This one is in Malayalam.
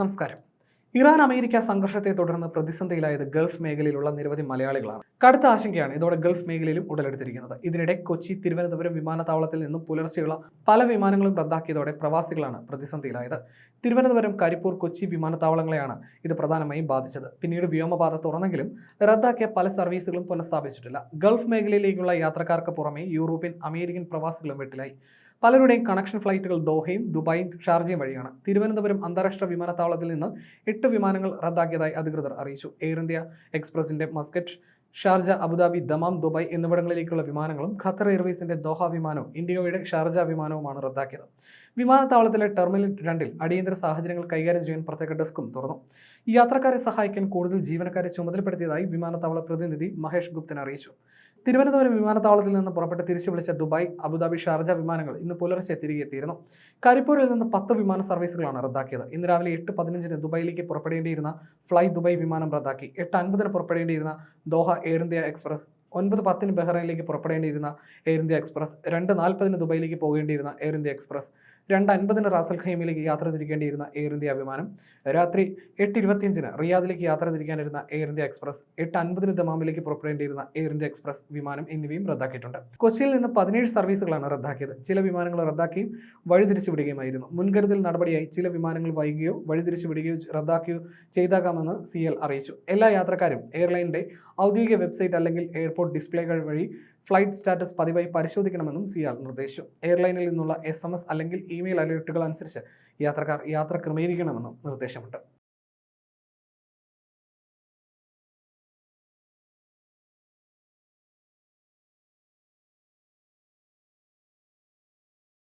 നമസ്കാരം. ഇറാൻ അമേരിക്ക സംഘർഷത്തെ തുടർന്ന് പ്രതിസന്ധിയിലായത് ഗൾഫ് മേഖലയിലുള്ള നിരവധി മലയാളികളാണ്. കടുത്ത ആശങ്കയാണ് ഇതോടെ ഗൾഫ് മേഖലയിലും ഉടലെടുത്തിരിക്കുന്നത്. ഇതിനിടെ കൊച്ചി തിരുവനന്തപുരം വിമാനത്താവളത്തിൽ നിന്നും പുലർച്ചെയുള്ള പല വിമാനങ്ങളും റദ്ദാക്കിയതോടെ പ്രവാസികളാണ് പ്രതിസന്ധിയിലായത്. തിരുവനന്തപുരം കരിപ്പൂർ കൊച്ചി വിമാനത്താവളങ്ങളെയാണ് ഇത് പ്രധാനമായും ബാധിച്ചത്. പിന്നീട് വ്യോമപാത തുറന്നെങ്കിലും റദ്ദാക്കിയ പല സർവീസുകളും പുനഃസ്ഥാപിച്ചിട്ടില്ല. ഗൾഫ് മേഖലയിലേക്കുള്ള യാത്രക്കാർക്ക് പുറമെ യൂറോപ്യൻ അമേരിക്കൻ പ്രവാസികളും വെട്ടിലായി. പലരുടെയും കണക്ഷൻ ഫ്ലൈറ്റുകൾ ദോഹയും ദുബായും ഷാർജയും വഴിയാണ്. തിരുവനന്തപുരം അന്താരാഷ്ട്ര വിമാനത്താവളത്തിൽ നിന്ന് എട്ട് വിമാനങ്ങൾ റദ്ദാക്കിയതായി അധികൃതർ അറിയിച്ചു. Air India എക്സ്പ്രസിന്റെ Muscat Sharjah Abu Dhabi Dammam Dubai എന്നിവിടങ്ങളിലേക്കുള്ള വിമാനങ്ങളും ഖത്തർ എയർവേസിന്റെ ദോഹ വിമാനവും ഇന്ത്യയുടെ ഷാർജ വിമാനവുമാണ് റദ്ദാക്കിയത്. വിമാനത്താവളത്തിലെ ടെർമിനൽ രണ്ടിൽ അടിയന്തര സാഹചര്യങ്ങൾ കൈകാര്യം ചെയ്യാൻ പ്രത്യേക ഡെസ്കും തുറന്നു. യാത്രക്കാരെ സഹായിക്കാൻ കൂടുതൽ ജീവനക്കാരെ ചുമതലപ്പെടുത്തിയതായി വിമാനത്താവള പ്രതിനിധി മഹേഷ് ഗുപ്തൻ അറിയിച്ചു. തിരുവനന്തപുരം വിമാനത്താവളത്തിൽ നിന്ന് പുറപ്പെട്ട് തിരിച്ചു വിളിച്ച ദുബായ് അബുദാബി ഷാർജ വിമാനങ്ങൾ ഇന്ന് പുലർച്ചെ തിരികെ എത്തിയിരുന്നു. കരിപ്പൂരിൽ നിന്ന് പത്ത് വിമാന സർവീസുകളാണ് റദ്ദാക്കിയത്. ഇന്ന് രാവിലെ എട്ട് പതിനഞ്ചിന് ദുബായിലേക്ക് പുറപ്പെടേണ്ടിയിരുന്ന ഫ്ലൈ ദുബായ് വിമാനം റദ്ദാക്കി. എട്ട് അൻപതിന് പുറപ്പെടേണ്ടിയിരുന്ന ദോഹ എയർ ഇന്ത്യ എക്സ്പ്രസ് ഒൻപത് പത്തിന് ബഹ്റൈനിലേക്ക് പുറപ്പെടേണ്ടിയിരുന്ന എയർ ഇന്ത്യ എക്സ്പ്രസ് രണ്ട് നാൽപ്പതിന് ദുബൈയിലേക്ക് പോകേണ്ടിയിരുന്ന എയർ ഇന്ത്യ എക്സ്പ്രസ് രണ്ട് അൻപതിന് റാസൽ ഖൈമിലേക്ക് യാത്ര തിരിക്കേണ്ടിയിരുന്ന എയർ ഇന്ത്യ വിമാനം രാത്രി എട്ട് ഇരുപത്തിയഞ്ചിന് റിയാദിലേക്ക് യാത്ര തിരിക്കാനിരുന്ന എയർ ഇന്ത്യ എക്സ്പ്രസ് എട്ട് അൻപതിന് ദമാമിലേക്ക് പുറപ്പെടേണ്ടിയിരുന്ന എയർ ഇന്ത്യ എക്സ്പ്രസ് വിമാനം എന്നിവയും റദ്ദാക്കിയിട്ടുണ്ട്. കൊച്ചിയിൽ നിന്ന് പതിനേഴ് സർവീസുകളാണ് റദ്ദാക്കിയത്. ചില വിമാനങ്ങൾ റദ്ദാക്കിയും വഴിതിരിച്ചു വിടുകയുമായിരുന്നു. മുൻകരുതൽ നടപടിയായി ചില വിമാനങ്ങൾ വൈകുകയോ വഴിതിരിച്ചു വിടുകയോ റദ്ദാക്കുകയോ ചെയ്താകാമെന്ന് സി എൽ അറിയിച്ചു. എല്ലാ യാത്രക്കാരും എയർലൈനിന്റെ ഔദ്യോഗിക വെബ്സൈറ്റ് അല്ലെങ്കിൽ എയർപോർട്ട് ഡിസ്പ്ലേകൾ വഴി ഫ്ലൈറ്റ് സ്റ്റാറ്റസ് പതിവായി പരിശോധിക്കണമെന്നും സിയാൽ നിർദ്ദേശിച്ചു. എയർലൈനിൽ നിന്നുള്ള എസ് അല്ലെങ്കിൽ ഇമെയിൽ അലേർട്ടുകൾ അനുസരിച്ച് യാത്രക്കാർ യാത്ര ക്രമീകരിക്കണമെന്നും നിർദ്ദേശമുണ്ട്.